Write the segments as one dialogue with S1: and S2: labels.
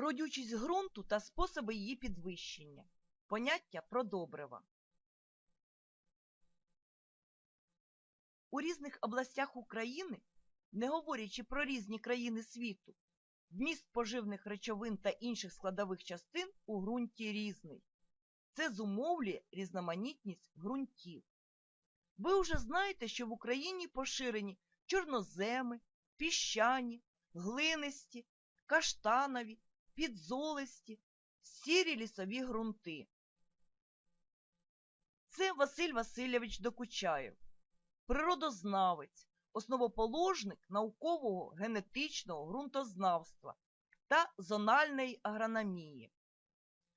S1: Родючість ґрунту та способи її підвищення. Поняття про добрива. У різних областях України, не говорячи про різні країни світу, вміст поживних речовин та інших складових частин у ґрунті різний. Це зумовлює різноманітність ґрунтів. Ви вже знаєте, що в Україні поширені чорноземи, піщані, глинисті, каштанові, підзолисті, сірі лісові ґрунти. Це Василь Васильович Докучаєв, природознавець, основоположник наукового генетичного ґрунтознавства та зональної агрономії.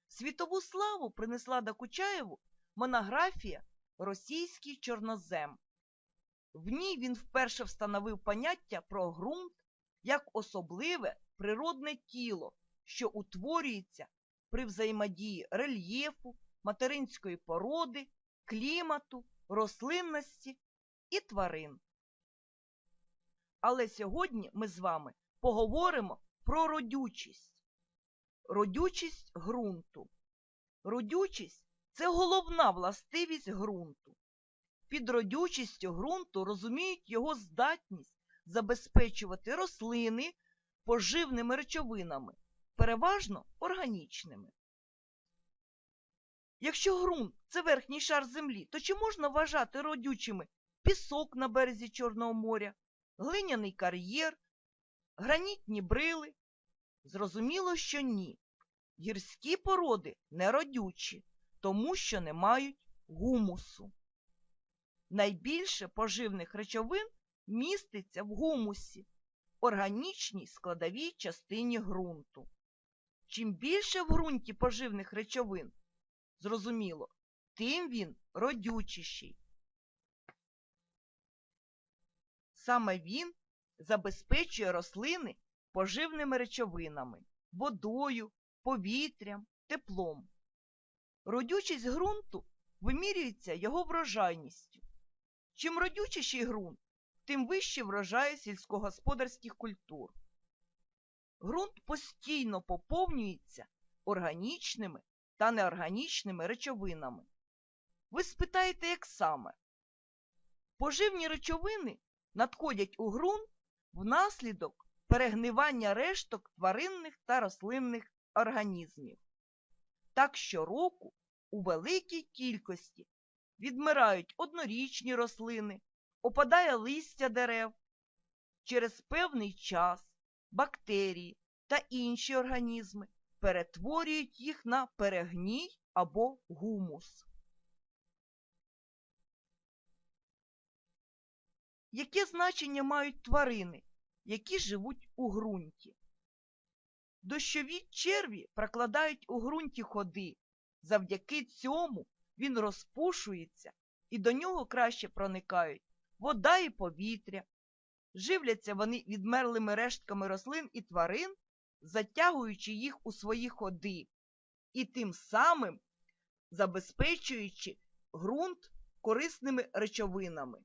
S1: Світову славу принесла Докучаєву монографія Російський чорнозем. В ній він вперше встановив поняття про ґрунт як особливе природне тіло, що утворюється при взаємодії рельєфу, материнської породи, клімату, рослинності і тварин. Але сьогодні ми з вами поговоримо про родючість. Родючість ґрунту. Родючість це головна властивість ґрунту. Під родючістю ґрунту розуміють його здатність забезпечувати рослини поживними речовинами, переважно органічними. Якщо ґрунт це верхній шар землі, то чи можна вважати родючими пісок на березі Чорного моря, глиняний кар'єр, гранітні брили? Зрозуміло, що ні. Гірські породи не родючі, тому що не мають гумусу. Найбільше поживних речовин міститься в гумусі, органічній складовій частині ґрунту. Чим більше в ґрунті поживних речовин, зрозуміло, тим він родючіший. Саме він забезпечує рослини поживними речовинами, водою, повітрям, теплом. Родючість ґрунту вимірюється його врожайністю. Чим родючіший ґрунт, тим вищі врожаї сільськогосподарських культур. Ґрунт постійно поповнюється органічними та неорганічними речовинами. Ви спитаєте, як саме? Поживні речовини надходять у ґрунт внаслідок перегнивання решток тваринних та рослинних організмів. Так щороку у великій кількості відмирають однорічні рослини, опадає листя дерев. Через певний час бактерії та інші організми перетворюють їх на перегній або гумус. Яке значення мають тварини, які живуть у ґрунті? Дощові черві прокладають у ґрунті ходи. Завдяки цьому він розпушується і до нього краще проникають вода і повітря. Живляться вони відмерлими рештками рослин і тварин, затягуючи їх у свої ходи, і тим самим забезпечуючи ґрунт корисними речовинами.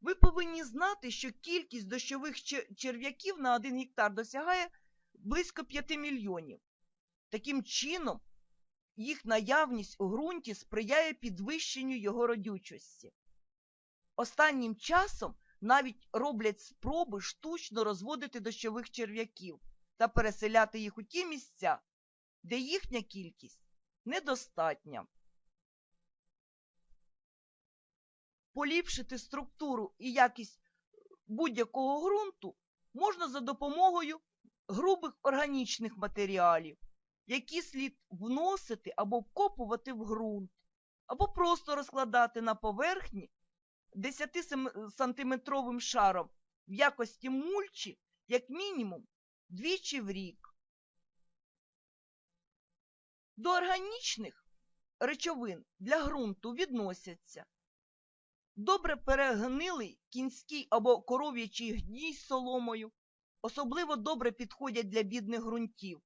S1: Ви повинні знати, що кількість дощових черв'яків на 1 гектар досягає близько 5 мільйонів. Таким чином, їх наявність у ґрунті сприяє підвищенню його родючості. Останнім часом навіть роблять спроби штучно розводити дощових черв'яків та переселяти їх у ті місця, де їхня кількість недостатня. Поліпшити структуру і якість будь-якого ґрунту можна за допомогою грубих органічних матеріалів, які слід вносити або вкопувати в ґрунт, або просто розкладати на поверхні 10-сантиметровим шаром в якості мульчі, як мінімум, двічі в рік. До органічних речовин для ґрунту відносяться добре перегнилий кінський або коров'ячий гній з соломою, особливо добре підходять для бідних ґрунтів,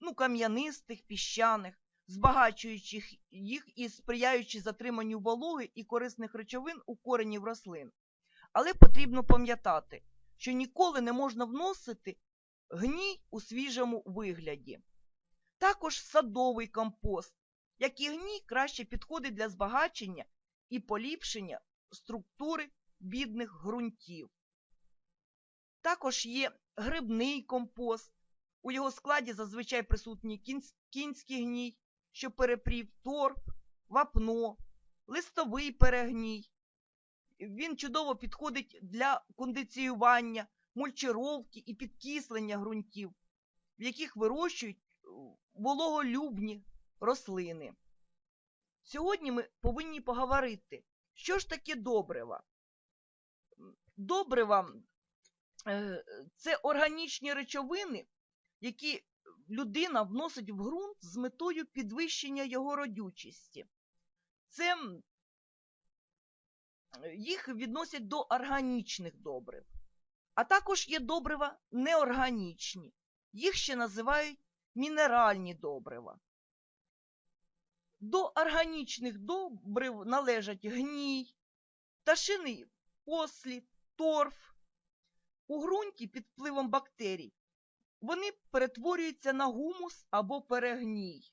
S1: ну, кам'янистих, піщаних, збагачуючи їх і сприяючи затриманню вологи і корисних речовин у коренів рослин. Але потрібно пам'ятати, що ніколи не можна вносити гній у свіжому вигляді. Також садовий компост, як і гній краще підходить для збагачення і поліпшення структури бідних ґрунтів. Також є грибний компост. У його складі зазвичай присутній кінсь- кінський гній, що перепрів торф, вапно, листовий перегній. Він чудово підходить для кондиціювання, мульчировки і підкислення ґрунтів, в яких вирощують е, вологолюбні рослини. Сьогодні ми повинні поговорити, що ж таке добрива. Добрива е, це органічні речовини, які людина вносить в ґрунт з метою підвищення його родючості. Це їх відносять до органічних добрив. А також є добрива неорганічні. Їх ще називають мінеральні добрива. До органічних добрив належать гній, пташиний послід, торф. У ґрунті під впливом бактерій вони перетворюються на гумус або перегній.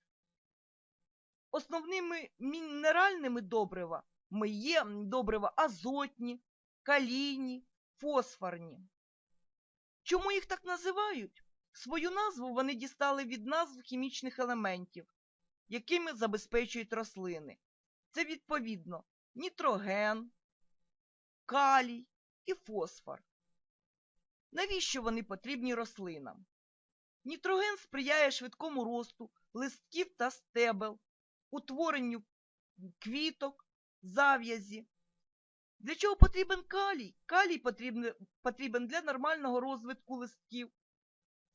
S1: Основними мінеральними добривами є добрива азотні, калійні, фосфорні. Чому їх так називають? Свою назву вони дістали від назв хімічних елементів, якими забезпечують рослини. Це відповідно нітроген, калій і фосфор. Навіщо вони потрібні рослинам? Нітроген сприяє швидкому росту листків та стебел, утворенню квіток, зав'язі. Для чого потрібен калій? Калій потрібен, потрібен для нормального розвитку листків.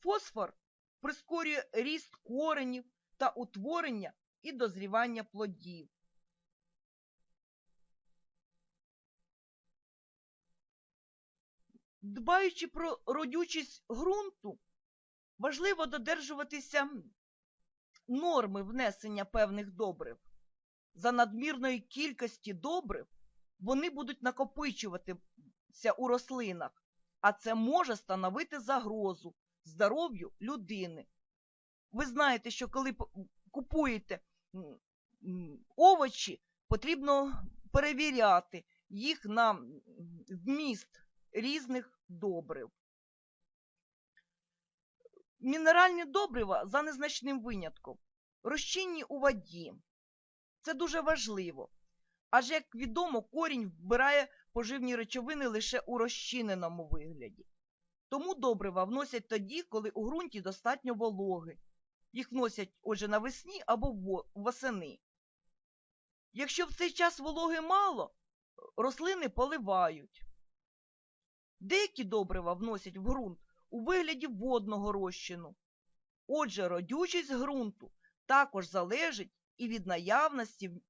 S1: Фосфор прискорює ріст коренів та утворення і дозрівання плодів. Дбаючи про родючість ґрунту, важливо додержуватися норми внесення певних добрив. За надмірної кількості добрив вони будуть накопичуватися у рослинах, а це може становити загрозу здоров'ю людини. Ви знаєте, що коли купуєте овочі, потрібно перевіряти їх на вміст різних добрив. Мінеральні добрива за незначним винятком розчинні у воді. Це дуже важливо. Адже, як відомо, корінь вбирає поживні речовини лише у розчиненому вигляді. Тому добрива вносять тоді, коли у ґрунті достатньо вологи. Їх вносять, отже, навесні або восени. Якщо в цей час вологи мало, рослини поливають. Деякі добрива вносять в ґрунт у вигляді водного розчину. Отже, родючість ґрунту також залежить і від наявності в-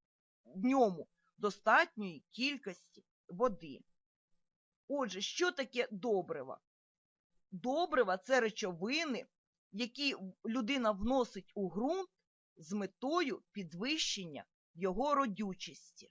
S1: ньому достатньої кількості води. Отже, що таке добрива? Добрива це речовини, які людина вносить у ґрунт з метою підвищення його родючості.